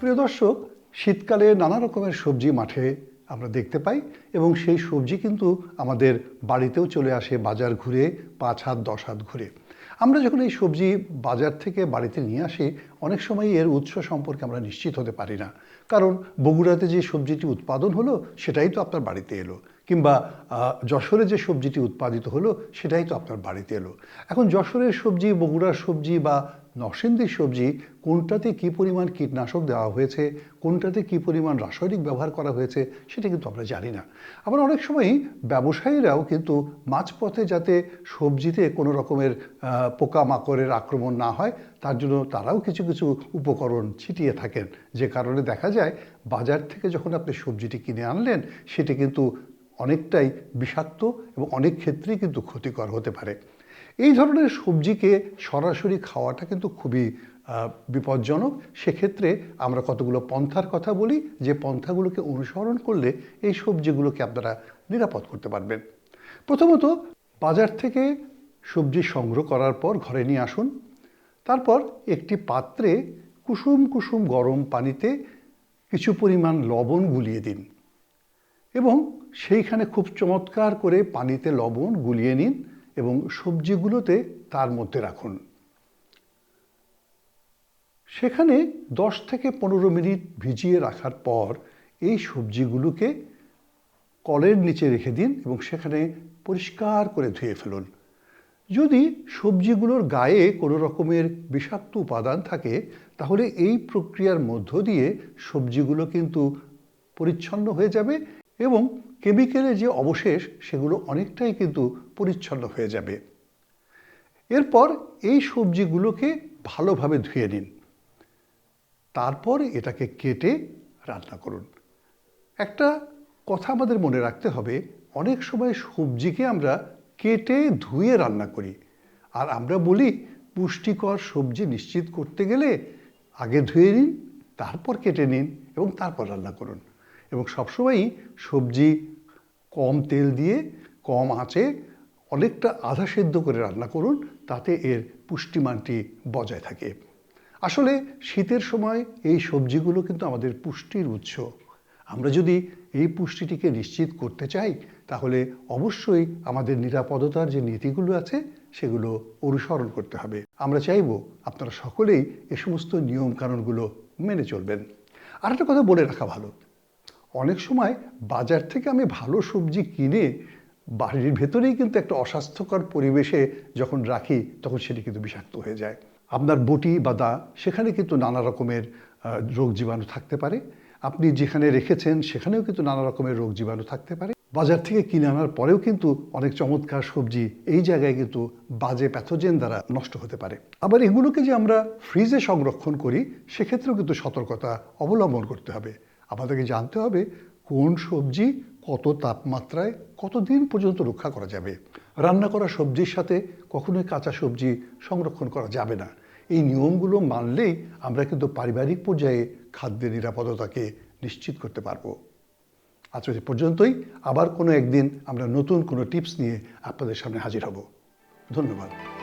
প্রিয় দর্শক, শীতকালে নানা রকমের সবজি মাঠে আমরা দেখতে পাই এবং সেই সবজি কিন্তু আমাদের বাড়িতেও চলে আসে বাজার ঘুরে পাঁচ হাত, দশ হাত ঘুরে। আমরা যখন এই সবজি বাজার থেকে বাড়িতে নিয়ে আসি, অনেক সময় এর উৎস সম্পর্কে আমরা নিশ্চিত হতে পারি না। কারণ বগুড়াতে যে সবজিটি উৎপাদন হলো, সেটাই তো আপনার বাড়িতে এলো। কিংবা যশোরে যে সবজিটি উৎপাদিত হলো, সেটাই তো আপনার বাড়িতে এলো। এখন যশোরের সবজি, বগুড়ার সবজি বা নরসিংদীর সবজি কোনটাতে কি পরিমাণ কীটনাশক দেওয়া হয়েছে, কোনটাতে কি পরিমাণ রাসায়নিক ব্যবহার করা হয়েছে, সেটা কিন্তু আমরা জানি না। আবার অনেক সময়ই ব্যবসায়ীরাও কিন্তু মাঝপথে যাতে সবজিতে কোনো রকমের পোকামাকড়ের আক্রমণ না হয়, তার জন্য তারাও কিছু কিছু উপকরণ ছিটিয়ে থাকেন। যে কারণে দেখা যায়, বাজার থেকে যখন আপনি সবজিটি কিনে আনলেন, সেটি কিন্তু অনেকটাই বিষাক্ত এবং অনেক ক্ষেত্রেই কিন্তু ক্ষতিকর হতে পারে। এই ধরনের সবজিকে সরাসরি খাওয়াটা কিন্তু খুবই বিপজ্জনক। সেক্ষেত্রে আমরা কতগুলো পন্থার কথা বলি, যে পন্থাগুলোকে অনুসরণ করলে এই সবজিগুলোকে আপনারা নিরাপদ করতে পারবেন। প্রথমত, বাজার থেকে সবজি সংগ্রহ করার পর ঘরে নিয়ে আসুন। তারপর একটি পাত্রে কুসুম কুসুম গরম পানিতে কিছু পরিমাণ লবণ গুলিয়ে দিন এবং সেইখানে খুব চমৎকার করে পানিতে লবণ গুলিয়ে নিন। এবং সবজিগুলোতে তার মধ্যে রাখুন। সেখানে দশ থেকে পনেরো মিনিট ভিজিয়ে রাখার পর এই সবজিগুলোকে কলের নিচে রেখে দিন এবং সেখানে পরিষ্কার করে ধুয়ে ফেলুন। যদি সবজিগুলোর গায়ে কোনো রকমের বিষাক্ত উপাদান থাকে, তাহলে এই প্রক্রিয়ার মধ্য দিয়ে সবজিগুলো কিন্তু পরিচ্ছন্ন হয়ে যাবে এবং কেমিক্যালের যে অবশেষ, সেগুলো অনেকটাই কিন্তু পরিচ্ছন্ন হয়ে যাবে। এরপর এই সবজিগুলোকে ভালোভাবে ধুয়ে নিন। তারপর এটাকে কেটে রান্না করুন। একটা কথা আমাদের মনে রাখতে হবে, অনেক সময় সবজিকে আমরা কেটে ধুয়ে রান্না করি। আর আমরা বলি, পুষ্টিকর সবজি নিশ্চিত করতে গেলে আগে ধুয়ে নিন, তারপর কেটে নিন এবং তারপর রান্না করুন। এবং সবসময়ই সবজি কম তেল দিয়ে, কম আঁচে অনেকটা আধা সেদ্ধ করে রান্না করুন, তাতে এর পুষ্টিমানটি বজায় থাকে। আসলে শীতের সময় এই সবজিগুলো কিন্তু আমাদের পুষ্টির উৎস। আমরা যদি এই পুষ্টিটিকে নিশ্চিত করতে চাই, তাহলে অবশ্যই আমাদের নিরাপদতার যে নীতিগুলো আছে, সেগুলো অনুসরণ করতে হবে। আমরা চাইব আপনারা সকলেই এ সমস্ত নিয়মকানুনগুলো মেনে চলবেন। আর একটা কথা বলে রাখা ভালো। অনেক সময় বাজার থেকে আমি ভালো সবজি কিনে বাড়ির ভেতরেই কিন্তু একটা অস্বাস্থ্যকর পরিবেশে যখন রাখি, তখন সেটি কিন্তু বিষাক্ত হয়ে যায়। আপনার বটি বা দা সেখানে কিন্তু নানা রকমের রোগ জীবাণু থাকতে পারে। আপনি যেখানে রেখেছেন, সেখানেও কিন্তু নানা রকমের রোগ জীবাণু থাকতে পারে। বাজার থেকে কিনে আনার পরেও কিন্তু অনেক চমৎকার সবজি এই জায়গায় কিন্তু বাজে প্যাথোজেন দ্বারা নষ্ট হতে পারে। আবার এগুলোকে যে আমরা ফ্রিজে সংরক্ষণ করি, সেক্ষেত্রেও কিন্তু সতর্কতা অবলম্বন করতে হবে। আমাদেরকে জানতে হবে কোন সবজি কত তাপমাত্রায় কতদিন পর্যন্ত রক্ষা করা যাবে। রান্না করা সবজির সাথে কখনোই কাঁচা সবজি সংরক্ষণ করা যাবে না। এই নিয়মগুলো মানলেই আমরা কিন্তু পারিবারিক পর্যায়ে খাদ্যের নিরাপদতাকে নিশ্চিত করতে পারব। আজ এ পর্যন্তই। আবার কোনো একদিন আমরা নতুন কোনো টিপস নিয়ে আপনাদের সামনে হাজির হব। ধন্যবাদ।